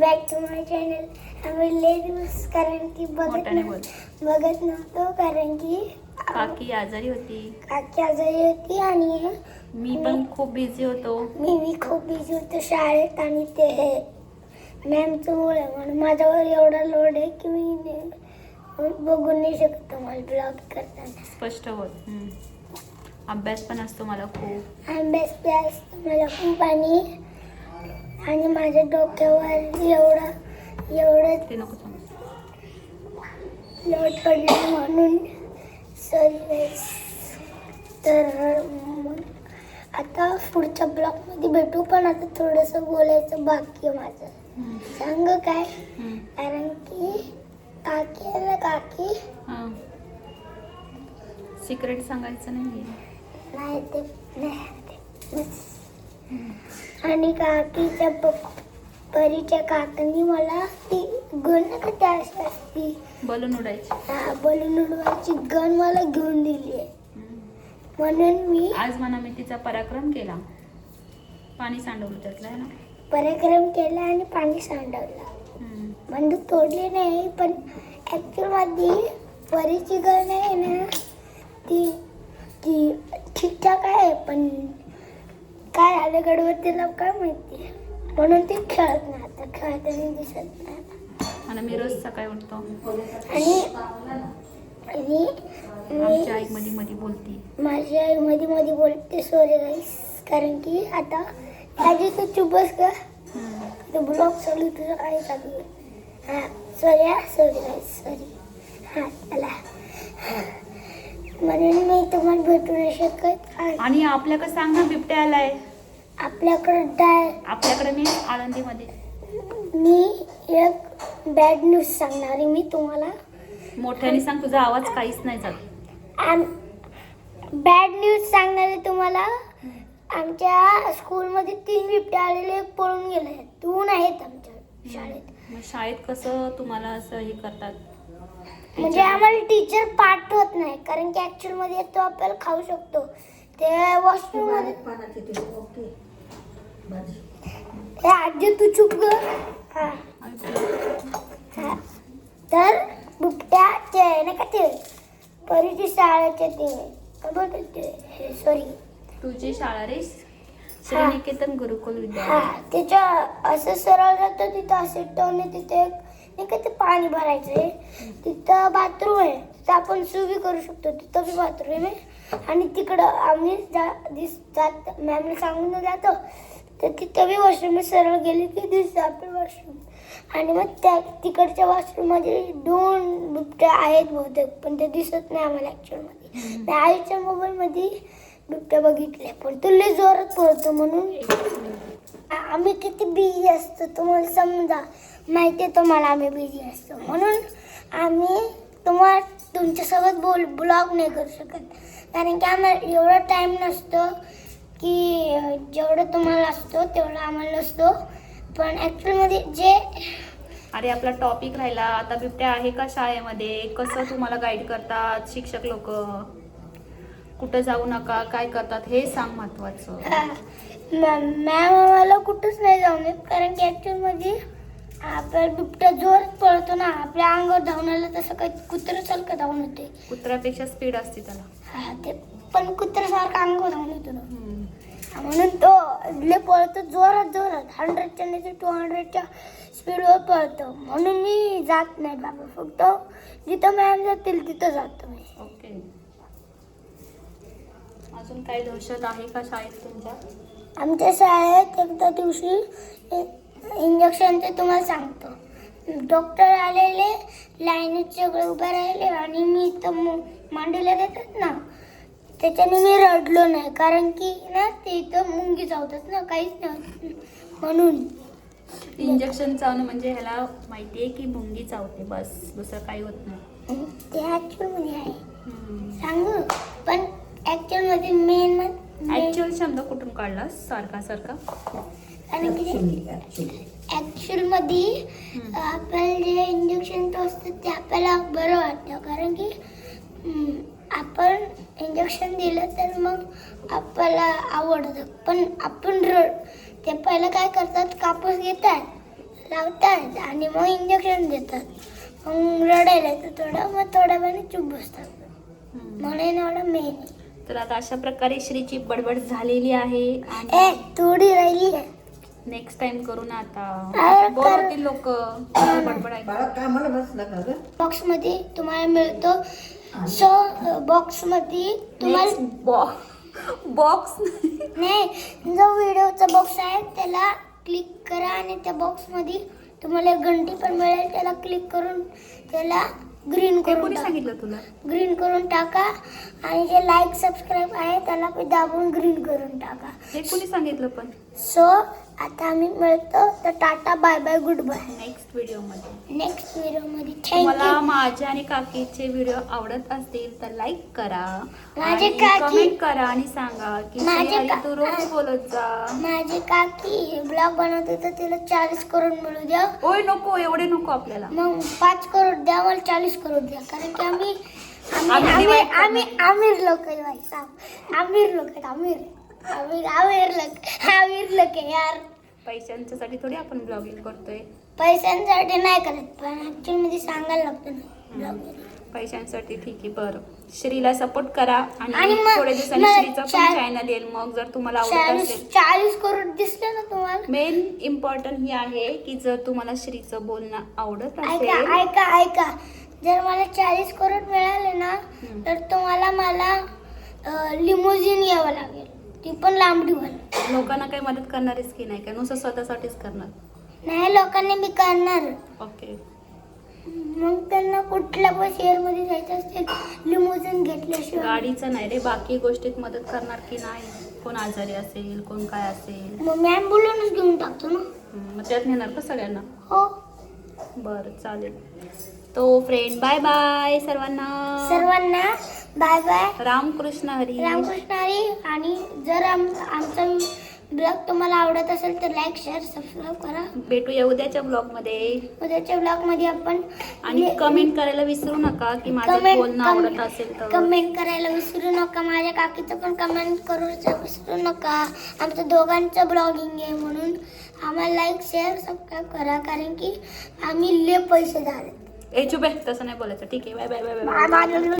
Back to my channel आम्ही लय दिवस कारण की बघत मोठ्याने नव्ह- बघत नव्हतो कारण की काकी आजारी होती. काकी आजारी होती आणि मी पण खूप बिझी होतो. मी मी खूप बिझी होतो शाळेत आणि ते हे मॅमचं मुळे म्हणून माझ्यावर एवढा लोड आहे की मी ने- बघून नाही शकत तुम्हाला ब्लॉग करताना. स्पष्ट होत हम्म. अभ्यास पण असतो मला खूप. अभ्यास प्यास मला खूप आणि आणि माझ्या डोक्यावर एवढा एवढं ते नको सांगू. लोट पडले म्हणून सॉरी तर आता पुढच्या ब्लॉकमध्ये भेटू पण आता थोडंसं बोलायचं बाकी आहे माझं. सांग काय. कारण की काकी आहे ना काकी. सिक्रेट सांगायचं नाही नाही ते नाही ते. आणि काकीच्या प- परीच्या काकांनी मला ती गण का त्या असती बलून उडायची. हा, बलून उडवायची गण मला घेऊन दिली आहे. म्हणून मी आज म्हणा मी तिचा पराक्रम केला. पाणी सांडवलं त्यातलं आहे ना? पराक्रम केला आणि पाणी सांडवलं. हम्म. बंदूक तोडली नाही पण ऍक्च्युअलमध्ये परीची गण आहे ना ती ती ठीकठाक आहे पण गडबडीला काय माहिती? म्हणून ती खेळत नाही आता खेळताना दिसत नाही. आणि मी रोज सकाळी उठतो. आणि आणि मी आई मध्ये मध्ये बोलती. माझी आई मध्ये मध्ये बोलते सॉरी गाईस कारण की आता आजी तू चुप बस का हम्म. तो ब्लॉग चालू आहे, तुझं काय चालू आहे? हां सॉरी हा सॉरी गाईस सॉरी हां चला. म्हणून मी तुम्हाला भेटू नाही शकत. आणि आणि आपल्याकडे सांग ना बिबट्या आलाय. आपल्याकडं डाय आपल्याकडे मी आळंदीमध्ये. मी एक बॅड न्यूज सांगणार आहे मी तुम्हाला. मोठ्याने सांग तुझा आवाज काहीच नाही जात बॅड न्यूज सांगणार आहे तुम्हाला. आमच्या स्कूलमध्ये तीन बिबटे आलेले एक पळून गेले दोन आहेत आमच्या शाळेत. मग शाळेत कसं तुम्हाला असं हे करतात? म्हणजे आम्हाला टीचर पाठवत नाही कारण की ऍक्च्युअलमध्ये तो आपल्याला खाऊ शकतो. ते वॉशरूममध्ये ए, आजी तू चुप. तर बुकट्या आहे ना का ते परीची शाळेचे ते सॉरी तुझी शाळा रे. श्रीनिकेतन गुरुकुल विद्यालय. त्याच्या असं सरळ जातो तिथं असे टोने तिथे नाही का ते पाणी भरायचंय तिथं बाथरूम आहे. तिथं आपण सुवी करू शकतो. तिथं बी बाथरूम आहे. आणि तिकडं आम्ही जा दिस जात मॅमला सांगून जातो. तर तिथं बी वॉशरूम सरळ गेली की दिसतं आपलं वॉशरूम आणि मग त्या तिकडच्या वॉशरूममध्ये दोन बिबट्या आहेत बहुतेक पण ते दिसत नाही आम्हाला ॲक्च्युअलमध्ये मी आईच्या मोबाईलमध्ये बिबट्या बघितल्या पण तो लय जोरात पळतो म्हणून. आम्ही किती बिझी असतो तुम्हाला समजा माहिती आहे तुम्हाला आम्ही बिझी असतो म्हणून आम्ही तुम्हाला तुमच्यासोबत बोल ब्लॉग नाही करू शकत. कारण की आम्हाला एवढा टाईम नसतो की जेवढं तुम्हाला असतो तेवढं आम्हाला नसतो पण ॲक्च्युअलमध्ये जे अरे आपला टॉपिक राहिला. आता बिबट्या आहे का शाळेमध्ये? कसं तुम्हाला गाईड करतात शिक्षक लोक? कुठं जाऊ नका काय करतात हे सांग महत्वाचं. मॅम आम्हाला कुठंच नाही जाऊन देत कारण की ॲक्च्युअलमध्ये आपल्या बिबट्या जोरात पळतो ना आपल्या अंगावर धावून आलं तसं काही कुत्रं सारखं धावून होते कुत्र्यापेक्षा स्पीड असते त्याला. हा ते पण कुत्र्यासारखं अंगावर धावून येतो ना. म्हणून तो लय पळतो जोरात जोरात. हंड्रेडच्या नाही तर टू हंड्रेडच्या स्पीडवर पळतो. म्हणून मी जात नाही बाबा. फक्त जिथं मॅम जातील तिथं जातो मी. ओके. अजून काही दहशत आहे का शाळेत तुमच्या? आमच्या शाळेत एकदा दिवशी इंजेक्शन ते तुम्हाला सांगतो. डॉक्टर आलेले लाईनीत सगळे उभे राहिले आणि मी इथं मु- मांडीला देतात ना त्याच्याने मी रडलो नाही कारण की ना ते इथं मुंगी चावतात ना काहीच नाही म्हणून. इंजेक्शन चावणं म्हणजे ह्याला माहिती आहे की मुंगी चावते बस दुसरं काही होत नाही. ते ॲक्च्युअलमध्ये आहे. सांगू? पण ॲक्च्युअलमध्ये मेन ऍक्च्युअल शब्द कुठून काढला? सारखा सारखा? कारण की ॲक्च्युअलमध्ये. आपल्याला जे इंजेक्शन असतं ते आपल्याला बरं वाटतं कारण की आपण इंजेक्शन दिलं तर मग आपल्याला आवडतं. पण आपण रड ते पहिलं काय करतात कापूस घेतात लावतात आणि मग इंजेक्शन देतात. मग रडायला येतं थोडं मग थोड्या वेळाने चूप बसतात. म्हणून एवढं मेन तर आता अशा प्रकारे श्रीची बडबड झालेली आहे ए थोडी राहिली आहे. नेक्स्ट टाइम करू ना आता. होतील लोक. बडबड ग. बॉक्समध्ये तुम्हाला मिळतो. सो बॉक्समध्ये तुम्हाला Next बॉ- बॉक्स नाही जो व्हिडिओचा बॉक्स आहे त्याला क्लिक करा आणि त्या बॉक्समध्ये तुम्हाला घंटी पण मिळेल त्याला क्लिक करून त्याला ग्रीन करून सांगितलं तुला ग्रीन करून टाका आणि जे लाईक सबस्क्राईब आहे त्याला दाबून ग्रीन करून टाका हे कोणी सांगितलं पण सो आता आम्ही मिळतो. तर tata bye bye good bye. Next व्हिडिओमध्ये नेक्स्ट व्हिडिओमध्ये तुम्हाला थँक्यू माझे आणि काकीचे व्हिडिओ आवडत असतील तर लाईक करा. माझे आणि काकी- कमेंट करा आणि सांगा की माझे का- तू रोज बोलत जा. माझी काकी ब्लॉग बनवते तर तिला चाळीस करोड मिळू द्या. ओय नको एवढे नको आपल्याला. मग पाच करोड द्या मला चाळीस करोड द्या. कारण की आम्ही आम्ही आम्ही आम्ही divide करणार. आम्ही आमिर लोक आहे भाई साहब आमिर लोक आहेत आमिर. आमिर आमिर लोक आमिर लोक आहे यार. पैशांच्यासाठी थोडी आपण ब्लॉगिंग करतोय. पैशांसाठी नाही करत पण ऍक्च्युअली मध्ये सांगायला लागतं ना पैशांसाठी ठीक आहे बरं. श्रीला सपोर्ट करा आणि आणि मग- थोड्या दिवसांनी मग श्रीचं पण चार- चॅनल येईल. मग जर तुम्हाला आवडत चाळीस असेल. चाळीस करोड दिसले ना तुम्हाला. मेन इम्पॉर्टंट ही आहे की जर तुम्हाला श्रीचं बोलणं आवडत ऐका असेल ऐका ऐका. जर मला चाळीस करोड मिळाले ना हम्म. तर तुम्हाला मला लिमोजिन यावं लागेल. ती पण लांबडीवाली लोकांना काही मदत करणारच की नाही? का नुसतं स्वतःसाठीच करणार? नाही लोकांनी मी करणार. ओके. मग त्यांना कुठल्या पण शेअरमध्ये जायचं असेल लिमोजिन घेतल्याशिवाय. गाडीचं नाही रे बाकी गोष्टीत मदत करणार की नाही? कोण आजारी असेल कोण काय असेल? मग मी ॲम्ब्युलन्स घेऊन टाकतो ना. हम्म, मग त्यात नेणार का सगळ्यांना? हो. बरं चालेल. तो फ्रेंड बाय बाय सर्वांना. सर्वांना बाय बाय रामकृष्ण हरी. रामकृष्ण हरी आणि जर आम आमचा ब्लॉग तुम्हाला आवडत असेल तर लाईक शेअर सबस्क्राईब करा. भेटूया उद्याच्या ब्लॉगमध्ये. उद्याच्या ब्लॉगमध्ये आपण आणि कमेंट करायला विसरू नका की माझं बोलणं आवडत असेल तर. कमेंट करायला विसरू नका. माझ्या काकीचं पण कमेंट करू विसरू नका. आमचं दोघांचं ब्लॉगिंग आहे म्हणून. आम्हाला लाईक शेअर सबस्क्राईब करा कारण की आम्ही ले पैसे झाले. ए आहे. तसं नाही बोलायचं. ठीक आहे. Bye bye bye bye